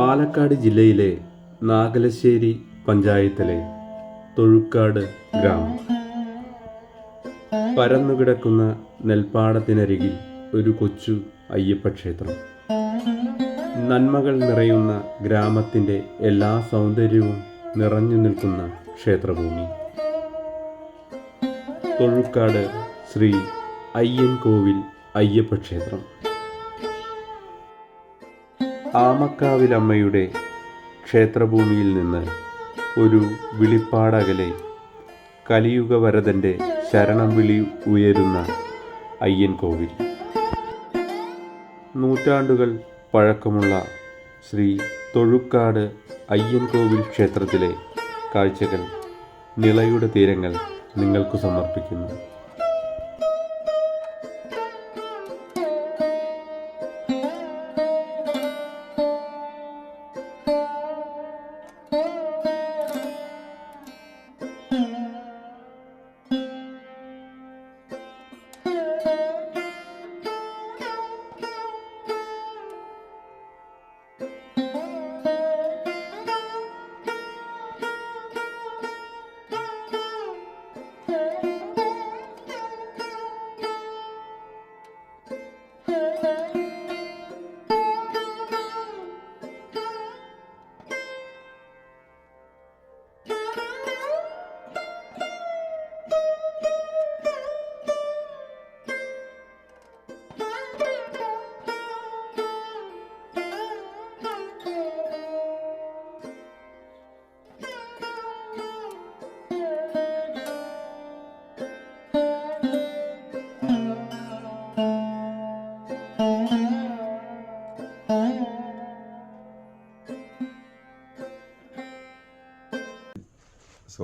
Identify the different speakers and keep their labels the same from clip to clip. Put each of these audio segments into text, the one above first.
Speaker 1: പാലക്കാട് ജില്ലയിലെ നാഗലശ്ശേരി പഞ്ചായത്തിലെ തൊഴുക്കാട് ഗ്രാമം. പരന്നുകിടക്കുന്ന നെൽപ്പാടത്തിനരികിൽ ഒരു കൊച്ചു അയ്യപ്പ ക്ഷേത്രം നന്മകൾ നിറയുന്ന ഗ്രാമത്തിന്റെ എല്ലാ സൗന്ദര്യവും നിറഞ്ഞു നിൽക്കുന്ന ക്ഷേത്രഭൂമി. തൊഴുക്കാട് ശ്രീ അയ്യൻ കോവിൽ അയ്യപ്പ ക്ഷേത്രം ആമക്കാവിലമ്മയുടെ ക്ഷേത്രഭൂമിയിൽ നിന്ന് ഒരു വിളിപ്പാടകലെ കലിയുഗവരതന്റെ ശരണം വിളി ഉയരുന്ന അയ്യൻ കോവിൽ. നൂറ്റാണ്ടുകൾ പഴക്കമുള്ള ശ്രീ തൊഴുക്കാട് അയ്യൻ കോവിൽ ക്ഷേത്രത്തിലെ കാഴ്ചകൾ നിളയുടെ തീരങ്ങൾ നിങ്ങൾക്ക് സമർപ്പിക്കുന്നു.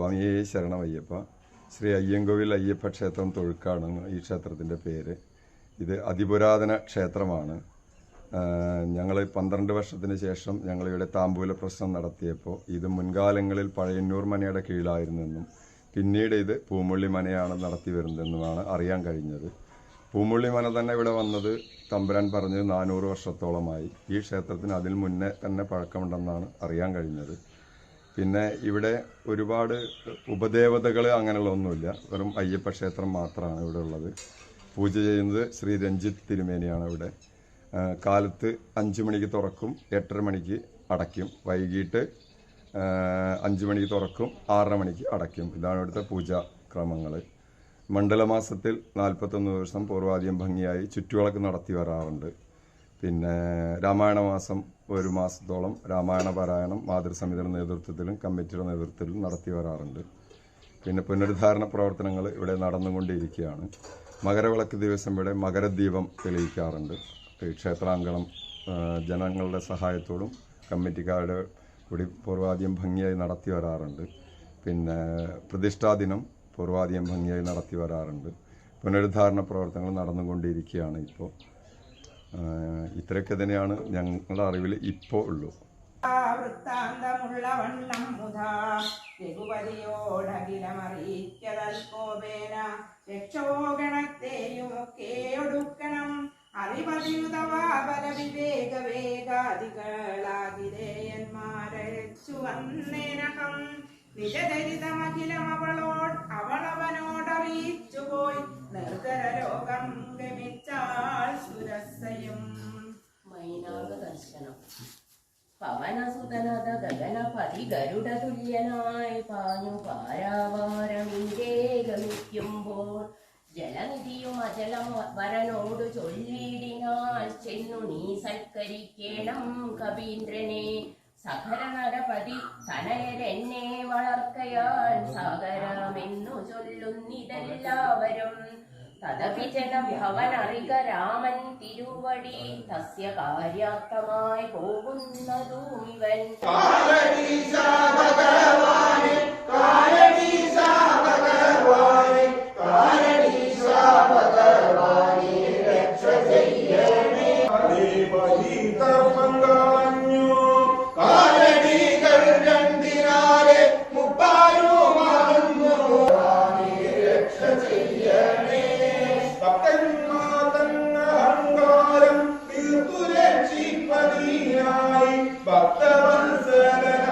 Speaker 2: സ്വാമിയെ ശരണമയ്യപ്പ ശ്രീ അയ്യങ്കോവിൽ അയ്യപ്പ ക്ഷേത്രം തൊഴുക്കാണ് ഈ ക്ഷേത്രത്തിന്റെ പേര്. ഇത് അതിപുരാതന ക്ഷേത്രമാണ്. ഞങ്ങൾ പന്ത്രണ്ട് വർഷത്തിന് ശേഷം ഞങ്ങളിവിടെ താമ്പൂല പ്രശ്നം നടത്തിയപ്പോൾ ഇത് മുൻകാലങ്ങളിൽ പഴയന്നൂർ മനയുടെ കീഴിലായിരുന്നെന്നും പിന്നീട് ഇത് പൂമുള്ളി മനയാണ് നടത്തി വരുന്നതെന്നുമാണ് അറിയാൻ കഴിഞ്ഞത്. പൂമുള്ളി മന തന്നെ ഇവിടെ വന്നത് തമ്പുരാൻ പറഞ്ഞത് നാനൂറ് വർഷത്തോളമായി. ഈ ക്ഷേത്രത്തിന് അതിൽ മുന്നേ തന്നെ പഴക്കമുണ്ടെന്നാണ് അറിയാൻ കഴിഞ്ഞത്. പിന്നെ ഇവിടെ ഒരുപാട് ഉപദേവതകൾ അങ്ങനെയുള്ള ഒന്നുമില്ല വെറും അയ്യപ്പ ക്ഷേത്രം മാത്രമാണ് ഇവിടെ ഉള്ളത്. പൂജ ചെയ്യുന്നത് ശ്രീ രഞ്ജിത്ത് തിരുമേനിയാണ് ഇവിടെ. കാലത്ത് അഞ്ച് മണിക്ക് തുറക്കും എട്ടര മണിക്ക് അടയ്ക്കും. വൈകിട്ട് അഞ്ച് മണിക്ക് തുറക്കും ആറര മണിക്ക് അടയ്ക്കും. ഇതാണ് ഇവിടുത്തെ പൂജാ ക്രമങ്ങൾ മണ്ഡലമാസത്തിൽ നാൽപ്പത്തൊന്ന് ദിവസം പൂർവാദ്യം ഭംഗിയായി ചുറ്റുവിളക്ക് നടത്തി വരാറുണ്ട്. പിന്നെ രാമായണ മാസം ഒരു മാസത്തോളം രാമായണ പാരായണം മാതൃസമിതിയുടെ നേതൃത്വത്തിലും കമ്മിറ്റിയുടെ നേതൃത്വത്തിലും നടത്തി വരാറുണ്ട്. പിന്നെ പുനരുദ്ധാരണ പ്രവർത്തനങ്ങൾ ഇവിടെ നടന്നുകൊണ്ടിരിക്കുകയാണ്. മകരവിളക്ക് ദിവസം ഇവിടെ മകരദീപം തെളിയിക്കാറുണ്ട്. ക്ഷേത്രാങ്കണം ജനങ്ങളുടെ സഹായത്തോടും കമ്മിറ്റിക്കാരുടെ കൂടി പൂർവാദ്യം ഭംഗിയായി നടത്തി വരാറുണ്ട്. പിന്നെ പ്രതിഷ്ഠാദിനം പൂർവാദ്യം ഭംഗിയായി നടത്തി വരാറുണ്ട്. പുനരുദ്ധാരണ പ്രവർത്തനങ്ങൾ നടന്നുകൊണ്ടിരിക്കുകയാണ് ഇപ്പോൾ. ഇത്രയൊക്കെ തന്നെയാണ് ഞങ്ങളുടെ അറിവിൽ ഇപ്പോൾ ഉള്ളൂ.
Speaker 3: വൃത്താന്തമുള്ള ഒടുക്കണം. വന്നേനകം നിജദരിതമഖിലമവളോട് അവളവനോടറിയിച്ചുപോയി. നിർധര ലോകം ഗമിച്ചാൽ സുരസയും.
Speaker 4: മൈനാക ദർശനം പവനസുതനത ഗഗനപതി ഗരുഡതുല്യനായി പാഞ്ഞു പാരാവാരമിന്റെ ഗമിക്കുമ്പോൾ ജലനിധിയും അജലം വരനോട് ചൊല്ലിയിടിനാൽ ചെന്നു നീ സൽക്കരിക്കണം കവീന്ദ്രനെ സകരനരപതി തനയരെന്നെ വളർക്കയാൻ സകരമെന്നു ചൊല്ലുന്നിതെല്ലാവരും. തദപി ജനം ഭവനറിക രാമൻ തിരുവടി തസ്യ കാര്യാർത്ഥമായി
Speaker 5: പോകുന്നതും ഇവൻ. but the one that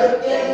Speaker 5: good things.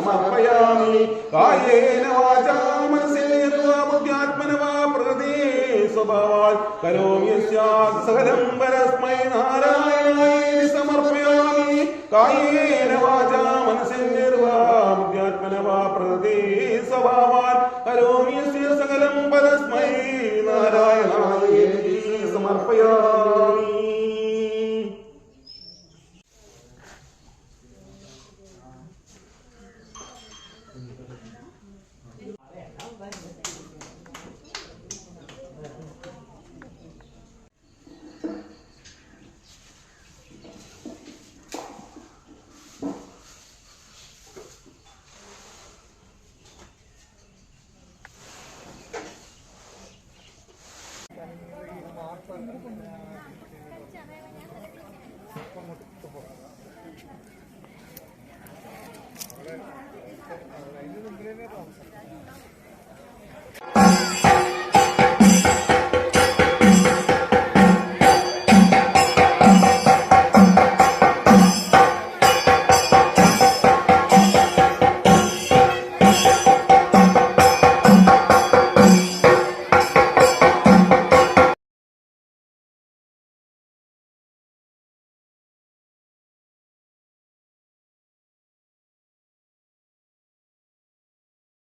Speaker 5: സമർപ്പയാമി. കായേന വാചാ മനസ്സിൽ സർവബുദ്ധ്യാത്മനവാ പ്രകൃതി സ്വഭാവാൽ. കരോമി സകലം പരസ്മൈ നാരായണായി സമർപ്പയാമി. കായേന വാചാ മനസ്സിൽ നിർവാ ബുദ്ധ്യാത്മനവാ പ്രകൃതി സ്വഭാവാൽ. കരോമി സകലം പരസ്മൈ